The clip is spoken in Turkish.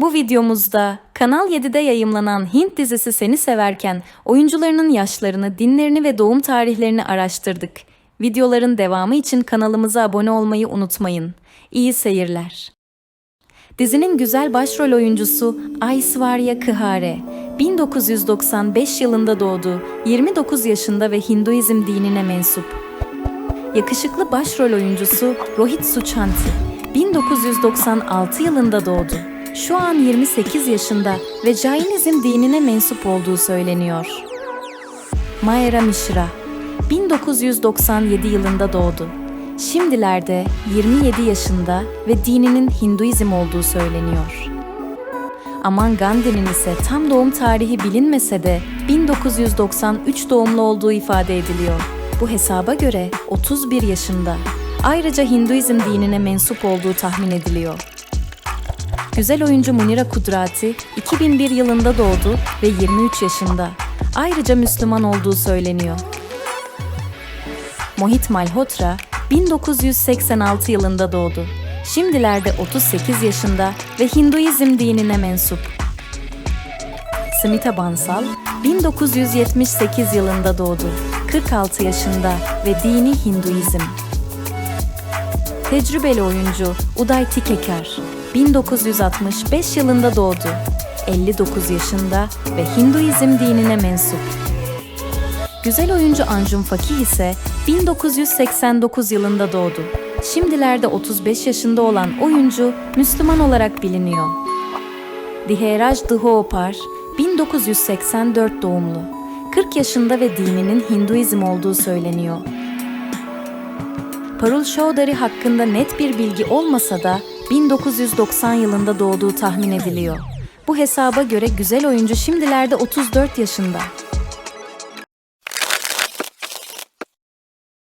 Bu videomuzda Kanal 7'de yayımlanan Hint dizisi Seni Severken oyuncularının yaşlarını, dinlerini ve doğum tarihlerini araştırdık. Videoların devamı için kanalımıza abone olmayı unutmayın. İyi seyirler. Dizinin güzel başrol oyuncusu Aishwarya Khare, 1995 yılında doğdu, 29 yaşında ve Hinduizm dinine mensup. Yakışıklı başrol oyuncusu Rohit Suchanti, 1996 yılında doğdu. Şu an 28 yaşında ve Jainizm dinine mensup olduğu söyleniyor. Mayra Mishra, 1997 yılında doğdu. Şimdilerde 27 yaşında ve dininin Hinduizm olduğu söyleniyor. Aman Gandhi'nin ise tam doğum tarihi bilinmese de 1993 doğumlu olduğu ifade ediliyor. Bu hesaba göre 31 yaşında. Ayrıca Hinduizm dinine mensup olduğu tahmin ediliyor. Güzel oyuncu Munira Kudrati 2001 yılında doğdu ve 23 yaşında. Ayrıca Müslüman olduğu söyleniyor. Mohit Malhotra 1986 yılında doğdu. Şimdilerde 38 yaşında ve Hinduizm dinine mensup. Smita Bansal 1978 yılında doğdu. 46 yaşında ve dini Hinduizm. Tecrübeli oyuncu Uday Tikekar 1965 yılında doğdu. 59 yaşında ve Hinduizm dinine mensup. Güzel oyuncu Anjum Fakih ise 1989 yılında doğdu. Şimdilerde 35 yaşında olan oyuncu Müslüman olarak biliniyor. Diheraj Dhopar 1984 doğumlu. 40 yaşında ve dininin Hinduizm olduğu söyleniyor. Parul Chaudhary hakkında net bir bilgi olmasa da 1990 yılında doğduğu tahmin ediliyor. Bu hesaba göre güzel oyuncu şimdilerde 34 yaşında.